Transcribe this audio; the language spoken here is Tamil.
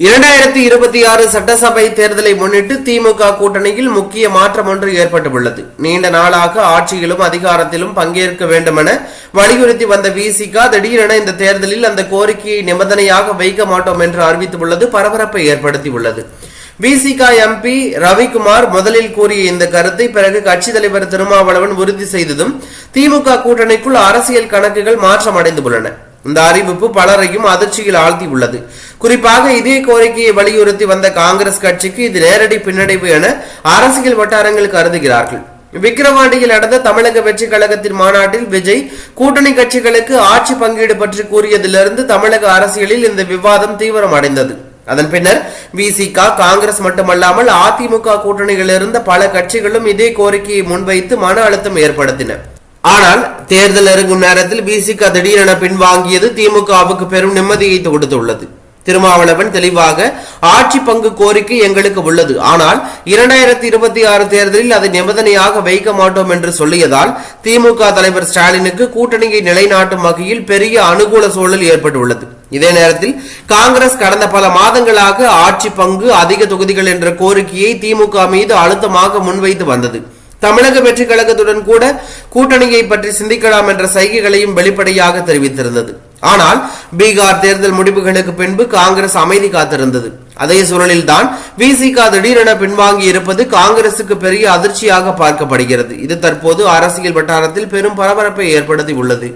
இரண்டாயிரத்தி இருபத்தி ஆறு சட்டசபை தேர்தலை முன்னிட்டு திமுக கூட்டணியில் முக்கிய மாற்றம் ஒன்று ஏற்பட்டுள்ளது. நீண்ட நாளாக ஆட்சியிலும் அதிகாரத்திலும் பங்கேற்க வேண்டுமென வலியுறுத்தி வந்த விசிகா திடீரென இந்த தேர்தலில் அந்த கோரிக்கையை நிபந்தனையாக வைக்க மாட்டோம் என்று அறிவித்துள்ளது பரபரப்பை ஏற்படுத்தியுள்ளது. விசிகா எம்பி ரவிக்குமார் முதலில் கூறிய இந்த கருத்தை பிறகு கட்சி தலைவர் திருமாவளவன் உறுதி செய்ததும் திமுக கூட்டணிக்குள் அரசியல் கணக்குகள் மாற்றமடைந்துள்ளன. இந்த அறிவிப்பு பலரையும் அதிர்ச்சியில் ஆழ்த்தியுள்ளது. குறிப்பாக இதே கோரிக்கையை வலியுறுத்தி வந்த காங்கிரஸ் கட்சிக்கு இது நேரடி பின்னடைவு என அரசியல் வட்டாரங்கள் கருதுகிறார்கள். விக்கிரவாண்டியில் நடந்த தமிழக வெற்றி கழகத்தின் மாநாட்டில் விஜய் கூட்டணி கட்சிகளுக்கு ஆட்சி பங்கீடு பற்றி கூறியதிலிருந்து தமிழக அரசியலில் இந்த விவாதம் தீவிரமடைந்தது. அதன் பின்னர் விசிக காங்கிரஸ் மட்டுமல்லாமல் அதிமுக கூட்டணியில் இருந்த பல கட்சிகளும் இதே கோரிக்கையை முன்வைத்து மன அழுத்தம் ஏற்படுத்தின. ஆனால் தேர்தல் இறங்கும் நேரத்தில் விசிக திடீரென பின்வாங்கியது திமுகவுக்கு பெரும் நிம்மதியை கொடுத்துள்ளது திருமாவளவன் தெளிவாக ஆட்சி பங்கு கோரிக்கை எங்களுக்கு உள்ளது. ஆனால் இரண்டாயிரத்தி இருபத்தி ஆறு தேர்தலில் அதை நிபந்தனையாக வைக்க மாட்டோம் என்று சொல்லியதால் திமுக தலைவர் ஸ்டாலினுக்கு கூட்டணியை நிலைநாட்டும் வகையில் பெரிய அனுகூல சூழல் ஏற்பட்டுள்ளது. இதே நேரத்தில் காங்கிரஸ் கடந்த பல மாதங்களாக ஆட்சி பங்கு அதிக தொகுதிகள் என்ற கோரிக்கையை திமுக மீது அழுத்தமாக முன்வைத்து வந்தது. தமிழக வெற்றி கழகத்துடன் கூட கூட்டணியை பற்றி சிந்திக்கலாம் என்ற சைகைகளையும் வெளிப்படையாக தெரிவித்திருந்தது. ஆனால் பீகார் தேர்தல் முடிவுகளுக்கு பின்பு காங்கிரஸ் அமைதி காத்திருந்தது. அதே சூழலில்தான் கா திடீரென பின்வாங்கி இருப்பது காங்கிரசுக்கு பெரிய அதிர்ச்சியாக பார்க்கப்படுகிறது. இது தற்போது அரசியல் வட்டாரத்தில் பெரும் பரபரப்பை ஏற்படுத்தி உள்ளது.